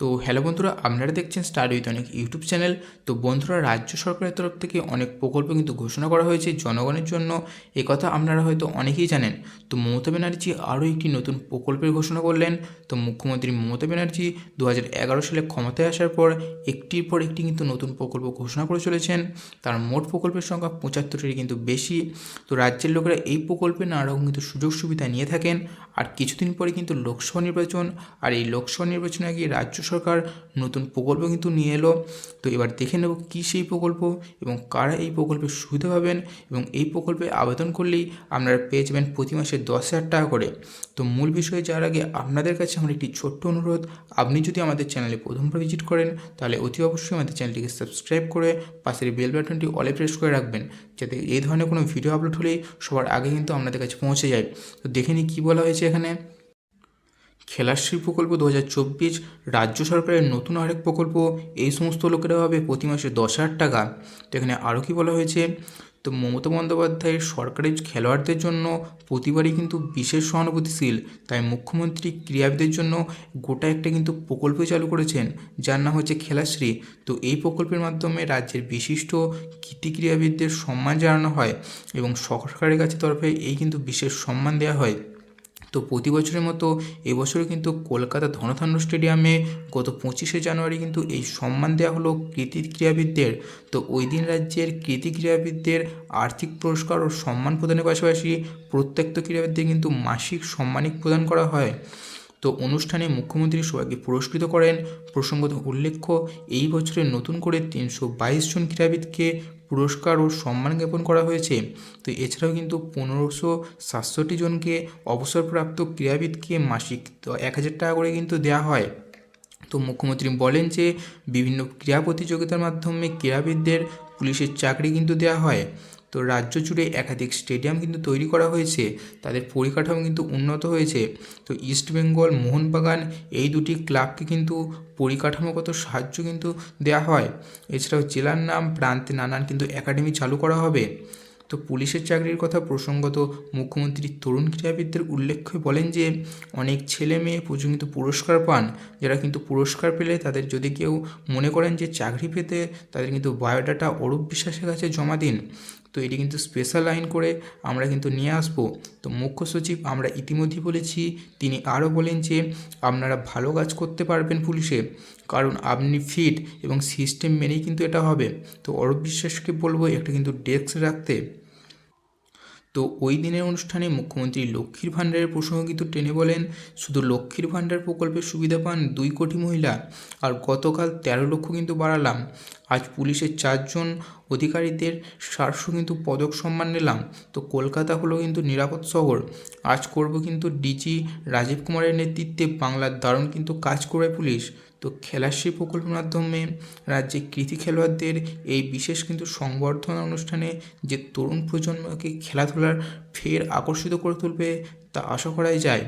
তো হ্যালো বন্ধুরা, আপনারা দেখছেন স্টার উইথ অনেক ইউটিউব চ্যানেল। তো বন্ধুরা, রাজ্য সরকারের তরফ থেকে অনেক প্রকল্প কিন্তু ঘোষণা করা হয়েছে জনগণের জন্য। কথা আপনারা হয়তো অনেকেই জানেন। তো মমতা ব্যানার্জি আরও একটি নতুন প্রকল্পের ঘোষণা করলেন। তো মুখ্যমন্ত্রী মমতা ব্যানার্জি দু হাজার এগারো সালে ক্ষমতায় আসার পর একটির পর একটি কিন্তু নতুন প্রকল্প ঘোষণা করে চলেছেন। তার মোট প্রকল্পের সংখ্যা পঁচাত্তরটির কিন্তু বেশি। তো রাজ্যের লোকেরা এই প্রকল্পে নানা রকম কিন্তু সুযোগ সুবিধা নিয়ে থাকেন। আর কিছুদিন পরে কিন্তু লোকসভা নির্বাচন। আর এই লোকসভা নির্বাচনে গিয়ে রাজ্য সরকার নতুন প্রকল্প কিন্তু নিয়ে এলো। তো এবার দেখে নেব কী সেই প্রকল্প এবং কারা এই প্রকল্পের সুবিধা পাবেন এবং এই প্রকল্পে আবেদন করলেই আপনারা পেয়ে যাবেন প্রতি মাসে দশ হাজার টাকা করে। তো মূল বিষয়ে যাওয়ার আগে আপনাদের কাছে আমার একটি ছোট্ট অনুরোধ, আপনি যদি আমাদের চ্যানেলে প্রথমবার ভিজিট করেন, তাহলে অতি অবশ্যই আমাদের চ্যানেলটিকে সাবস্ক্রাইব করে পাশের বেল বাটনটি অলে প্রেস করে রাখবেন, যাতে এই ধরনের কোনো ভিডিও আপলোড হলেই সবার আগে কিন্তু আপনাদের কাছে পৌঁছে যায়। তো দেখে নিই কী বলা হয়েছে এখানে। খেলাশ্রী প্রকল্প দু হাজার চব্বিশ রাজ্য সরকারের নতুন আরেক প্রকল্প, এই সমস্ত লোকেরা পাবে প্রতি মাসে দশ হাজার টাকা। তো এখানে আরও কী বলা হয়েছে? তো মমতা বন্দ্যোপাধ্যায়ের সরকারি খেলোয়াড়দের জন্য প্রতিবারই কিন্তু বিশেষ সহানুভূতিশীল। তাই মুখ্যমন্ত্রী ক্রীড়াবিদের জন্য গোটা একটা কিন্তু প্রকল্প চালু করেছেন, যার নাম হচ্ছে খেলাশ্রী। তো এই প্রকল্পের মাধ্যমে রাজ্যের বিশিষ্ট কৃতি ক্রীড়াবিদদের সম্মান জানানো হয় এবং সরকারের কাছে তরফে এই কিন্তু বিশেষ সম্মান দেওয়া হয়। তো প্রতি বছরের মতো এবছরও কিন্তু কলকাতা ধনধান্য স্টেডিয়ামে গত পঁচিশে জানুয়ারি কিন্তু এই সম্মান দেওয়া হলো কৃতি ক্রীড়াবিদদের তো ওই দিন রাজ্যের কৃতি ক্রীড়াবিদদের আর্থিক পুরস্কার ও সম্মান প্রদানের পাশাপাশি প্রত্যেকটা ক্রীড়াবিদদের কিন্তু মাসিক সম্মানিক প্রদান করা হয়। তো অনুষ্ঠানে মুখ্যমন্ত্রী সবাইকে পুরস্কৃত করেন। প্রসঙ্গত উল্লেখ্য, এই বছরে নতুন করে তিনশো বাইশ জন ক্রীড়াবিদকে পুরস্কার ও সম্মান জ্ঞাপন করা হয়েছে। তো এছাড়াও কিন্তু পনেরোশো সাতষট্টি জনকে অবসরপ্রাপ্ত ক্রীড়াবিদকে মাসিক তো এক হাজার টাকা করে কিন্তু দেওয়া হয়। তো মুখ্যমন্ত্রী বলেন যে, বিভিন্ন ক্রীড়া প্রতিযোগিতার মাধ্যমে ক্রীড়াবিদদের পুলিশের চাকরি কিন্তু দেওয়া হয়। তো রাজ্য জুড়ে একাধিক স্টেডিয়াম কিন্তু তৈরি করা হয়েছে। তাদের পরিকাঠামো কিন্তু উন্নত হয়েছে। তো ইস্টবেঙ্গল মোহনবাগান এই দুটি ক্লাবকে কিন্তু পরিকাঠামোগত সাহায্য কিন্তু দেওয়া হয়। এছাড়াও জেলার নাম, প্রান্তে নানান কিন্তু একাডেমি চালু করা হবে। তো পুলিশের চাকরির কথা প্রসঙ্গত মুখ্যমন্ত্রী তরুণ ক্রীড়াবিদদের উল্লেখ্য বলেন যে, অনেক ছেলে মেয়ে পর্যন্ত পুরস্কার পান। যারা কিন্তু পুরস্কার পেলে তাদের যদি কেউ মনে করেন যে চাকরি পেতে, তাদের কিন্তু বায়োডাটা অরূপ বিশ্বাসের কাছে জমা দিন। তো এটি কিন্তু স্পেশাল আইন করে আমরা কিন্তু নিয়ে আসব। তো মুখ্য সচিব আমরা ইতিমধ্যেই বলেছি, তিনি আরও বলেন যে, আপনারা ভালো কাজ করতে পারবেন পুলিশে, কারণ আপনি ফিট এবং সিস্টেম মেনেই কিন্তু এটা হবে। তো অরূপ বিশ্বাসকে বলব, একটা কিন্তু ডেস্ক রাখতে। তো ওই দিনের অনুষ্ঠানে মুখ্যমন্ত্রী লক্ষ্মীর ভাণ্ডারের প্রসঙ্গ কিন্তু টেনে বলেন, শুধু লক্ষ্মীর ভাণ্ডার প্রকল্পের সুবিধা পান দুই কোটি মহিলা, আর গতকাল তেরো লক্ষ কিন্তু বাড়ালাম। আজ পুলিশের চারজন অধিকারীদের চারশো কিন্তু পদক সম্মান নিলাম। তো কলকাতা হলো কিন্তু নিরাপদ শহর। আজ করব কিন্তু ডিজি রাজীব কুমারের নেতৃত্বে বাংলার দারুণ কিন্তু কাজ করে পুলিশ। তো খেলাশ্রী প্রকল্পের মাধ্যমে রাজ্যে কৃতি খেলোয়াড়দের এই বিশেষ কিন্তু সংবর্ধনা অনুষ্ঠানে যে তরুণ প্রজন্মকে খেলাধুলার ফের আকর্ষিত করে তুলবে তা আশা করাই যায়।